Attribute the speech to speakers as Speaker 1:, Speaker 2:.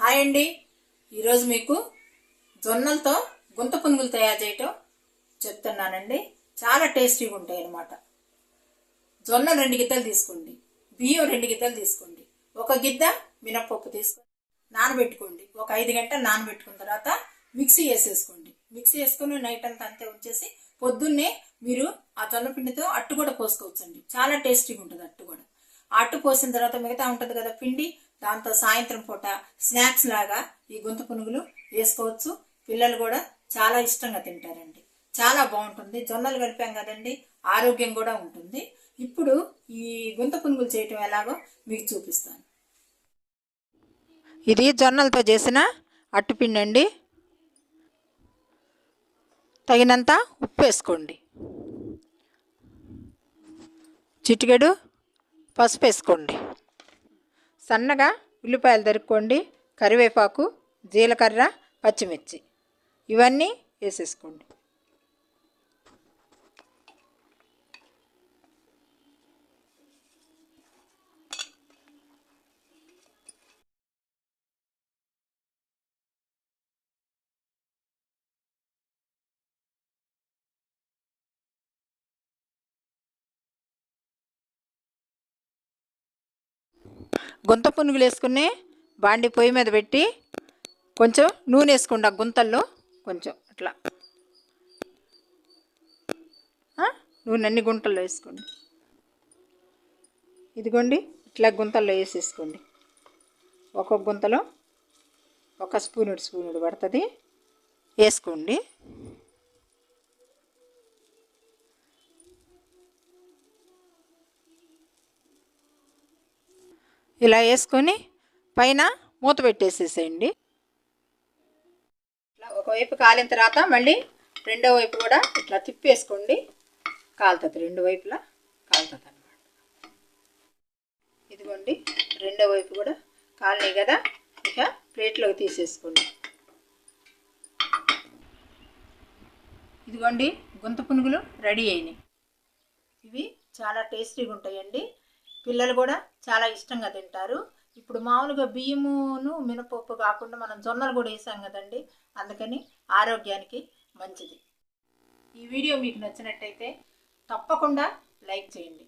Speaker 1: Hi అండి. ఈరోజు మీకు జొన్నలతో గుంత పునుగులు తయారు చేయటం చెప్తున్నానండి. చాలా టేస్టీగా ఉంటాయి అన్నమాట. జొన్న రెండు గిద్దలు తీసుకోండి. బియ్యం రెండు గిద్దలు తీసుకోండి. ఒక గిద్ద మినప్పప్పు తీసుకోండి. నానబెట్టుకోండి. ఒక ఐదు గంటలు నానబెట్టుకున్న తర్వాత మిక్సీ వేసేసుకోండి. మిక్సీ వేసుకుని నైట్ అంతా అంతే ఉంచేసి పొద్దున్నే మీరు ఆ జొన్న పిండితో అట్టు కూడా పోసుకోవచ్చండి. చాలా టేస్టీగా ఉంటుంది అట్టు కూడా. అట్టు పోసిన తర్వాత మిగతా ఉంటుంది కదా పిండి దాంతో సాయంత్రం పూట స్నాక్స్ లాగా ఈ గుంత పునుగులు వేసుకోవచ్చు. పిల్లలు కూడా చాలా ఇష్టంగా తింటారండి. చాలా బాగుంటుంది. జొన్నలు కలిపాం కదండి ఆరోగ్యం కూడా ఉంటుంది. ఇప్పుడు ఈ గుంత పునుగులు చేయటం ఎలాగో మీకు చూపిస్తాను. ఇది జొన్నలతో చేసిన అట్టుపిండి అండి తగినంత ఉప్పు వేసుకోండి. చిటికెడు పసుపు వేసుకోండి. సన్నగా ఉల్లిపాయలు తరుక్కోండి కరివేపాకు జీలకర్ర పచ్చిమిర్చి. ఇవన్నీ వేసేసుకోండి. గుంత పునుగులు వేసుకుని బాండి పొయ్యి మీద పెట్టి కొంచెం నూనె వేసుకోండి ఆ గుంతల్లో. కొంచెం అట్లా. నూనె అన్ని గుంటల్లో వేసుకోండి. ఇదిగోండి ఇట్లా గుంతల్లో వేసేసుకోండి. ఒక్కొక్క గుంతలో ఒక స్పూనుడు స్పూనుడు పడుతుంది. వేసుకోండి. ఇలా వేసుకొని పైన మూత పెట్టేసేసేయండి. ఇట్లా ఒకవైపు కాలిన తర్వాత మళ్ళీ రెండో వైపు కూడా ఇట్లా తిప్పేసుకోండి. కాలుతుంది రెండు వైపులా కాలుతుంది అనమాట ఇదిగోండి రెండో వైపు కూడా కాలినాయి కదా ఇక ప్లేట్లోకి తీసేసుకోండి. ఇదిగోండి గుంత పునుగులు రెడీ అయినాయి. ఇవి చాలా టేస్టీగా ఉంటాయండి పిల్లలు కూడా చాలా ఇష్టంగా తింటారు. ఇప్పుడు మామూలుగా బియ్యమును మినపప్పు కాకుండా మనం జొన్నలు కూడా వేసాం కదండి. అందుకని ఆరోగ్యానికి మంచిది. ఈ వీడియో మీకు నచ్చినట్టయితే తప్పకుండా లైక్ చేయండి.